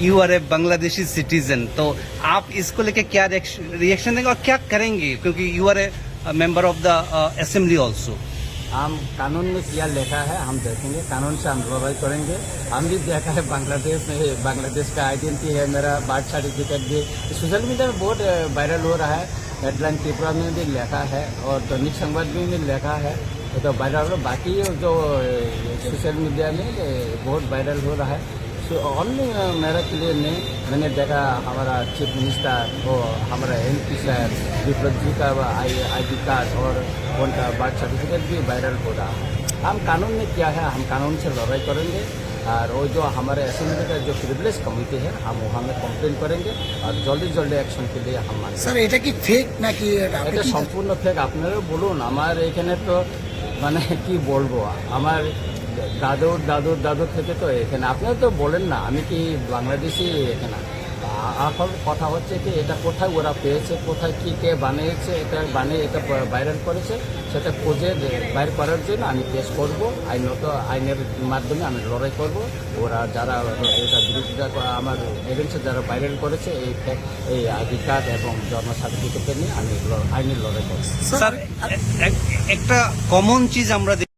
You are a Bangladeshi citizen तो आप इसको लेके क्या रिएक्शन देंगे और क्या करेंगे? क्योंकि you are a member of the assembly also हम कानून में क्या लिखा है, हम देखेंगे, कानून से हम लड़ाई करेंगे। हम भी देखा है बांग्लादेश में बांग्लादेश का आइडेंटिटी है, मेरा बर्थ सर्टिफिकेट भी। सोशल मीडिया में बहुत वायरल हो रहा है। हेडलाइन त्रिपुरा में भी लिखा है और दैनिक संवाद में भी लिखा है। तो वायरल हो बाकी जो सोशल मीडिया में बहुत वायरल हो रहा है। सो ओनली मेरा के लिए नहीं मैंने देखा हमारा चीफ मिनिस्टर और हमारा एम पी साहब विप्लव जी का आई आई डी कार्ड और उनका बर्थ सर्टिफिकेट भी वायरल हो रहा है हम कानून में क्या है हम कानून से लड़ाई करेंगे और वो जो हमारे असेंबली का जो प्रिविलेज कमिटी है हम वहाँ में कंप्लेन करेंगे और जल्दी जल्दी एक्शन के लिए हम मांगेंगे স্যার এটা কি ফেক নাকি এটা আপনি এটা কি- সম্পূর্ণ ফেক আপনারা বলুন আমার এখানে তো মানে কি বলবো আমার দাদুর দাদুর দাদুর থেকে তো এখানে। আপনারা তো বলেন না, আমি কি বাংলাদেশি এখানে? এখন কথা হচ্ছে কি, এটা কোথায় ওরা পেয়েছে, কোথায় কি, কে বানিয়েছে, এটা বানিয়ে এটা ভাইরাল করেছে, সেটা খুঁজে বাইর করার জন্য আমি কেস করব। আইনত আইনের মাধ্যমে আমি লড়াই করব। ওরা যারা এটা বিরোধিতা আমার এগেন্সে যারা ভাইরাল করেছে, এই এই আইডি কার্ড এবং জন্ম সার্টিফিকেট নিয়ে আমি আইনের লড়াই করব। স্যার একটা কমন চিজ আমরা